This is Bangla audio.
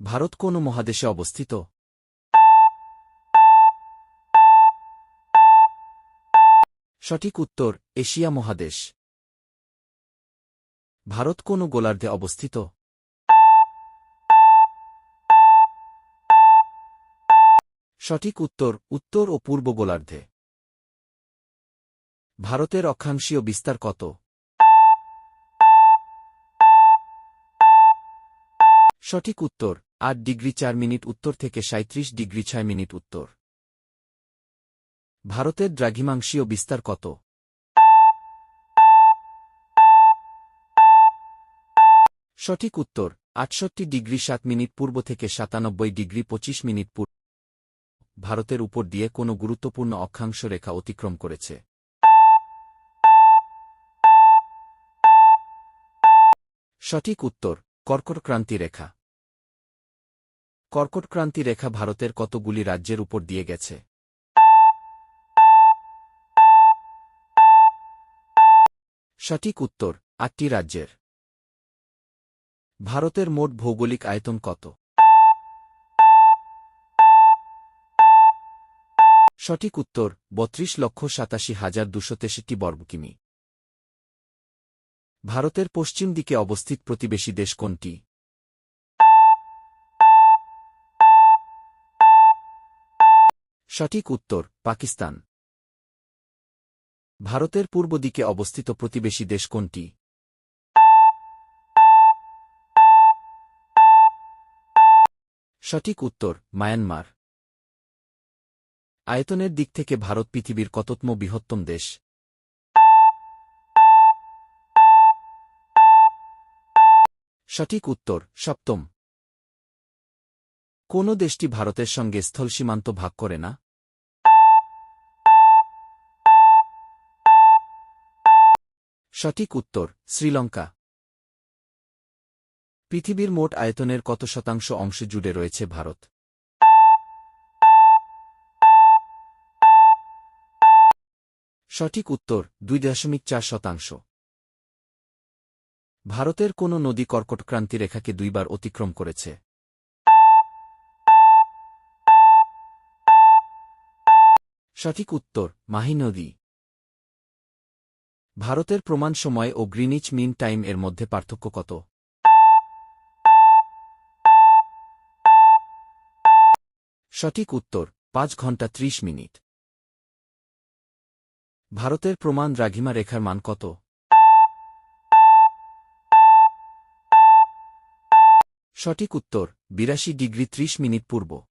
ভারত কোন মহাদেশে অবস্থিত? সঠিক উত্তর, এশিয়া মহাদেশ। ভারত কোন গোলার্ধে অবস্থিত? সঠিক উত্তর উত্তর ও পূর্ব গোলার্ধে। ভারতের অক্ষাংশীয় বিস্তার কত? সঠিক উত্তর আট ডিগ্রি চার মিনিট উত্তর থেকে সাঁত্রিশ ডিগ্রি ছয় মিনিট উত্তর। ভারতের দ্রাঘিমাংশীয় বিস্তার কত? সঠিক উত্তর, আটষট্টি ডিগ্রি সাত মিনিট পূর্ব থেকে সাতানব্বই ডিগ্রি পঁচিশ মিনিট পূর্ব। ভারতের উপর দিয়ে কোনো গুরুত্বপূর্ণ অক্ষাংশ রেখা অতিক্রম করেছে। সঠিক উত্তর কর্কটক্রান্তি রেখা। কর্কটক্রান্তি রেখা ভারতের কতগুলি রাজ্যের উপর দিয়ে গেছে? সঠিক উত্তর, আটটি রাজ্যের। ভারতের মোট ভৌগোলিক আয়তন কত? সঠিক উত্তর, বত্রিশ লক্ষ সাতাশি হাজার দুশো তেষট্টি বর্গকিমি। ভারতের পশ্চিম দিকে অবস্থিত প্রতিবেশী দেশ কোনটি? সঠিক উত্তর, পাকিস্তান। ভারতের পূর্ব দিকে অবস্থিত প্রতিবেশী দেশ কোনটি? সঠিক উত্তর, মায়ানমার। আয়তনের দিক থেকে ভারত পৃথিবীর কততম বৃহত্তম দেশ? সঠিক উত্তর, সপ্তম। কোন দেশটি ভারতের সঙ্গে স্থল সীমান্ত ভাগ করে না? সঠিক উত্তর, শ্রীলঙ্কা। পৃথিবীর মোট আয়তনের কত শতাংশ অংশ জুড়ে রয়েছে ভারত? সঠিক উত্তর, দুই দশমিক চার শতাংশ। ভারতের কোন নদী কর্কটক্রান্তি রেখাকে দুইবার অতিক্রম করেছে। সঠিক উত্তর, মাহি নদী। ভারতের প্রমাণ সময় ও গ্রিনিচ মিন টাইম এর মধ্যে পার্থক্য কত? সঠিক উত্তর, পাঁচ ঘণ্টা ত্রিশ মিনিট। ভারতের প্রমাণ দ্রাঘিমা রেখার মান কত? সঠিক উত্তর, বিরাশি ডিগ্রি ত্রিশ মিনিট পূর্ব।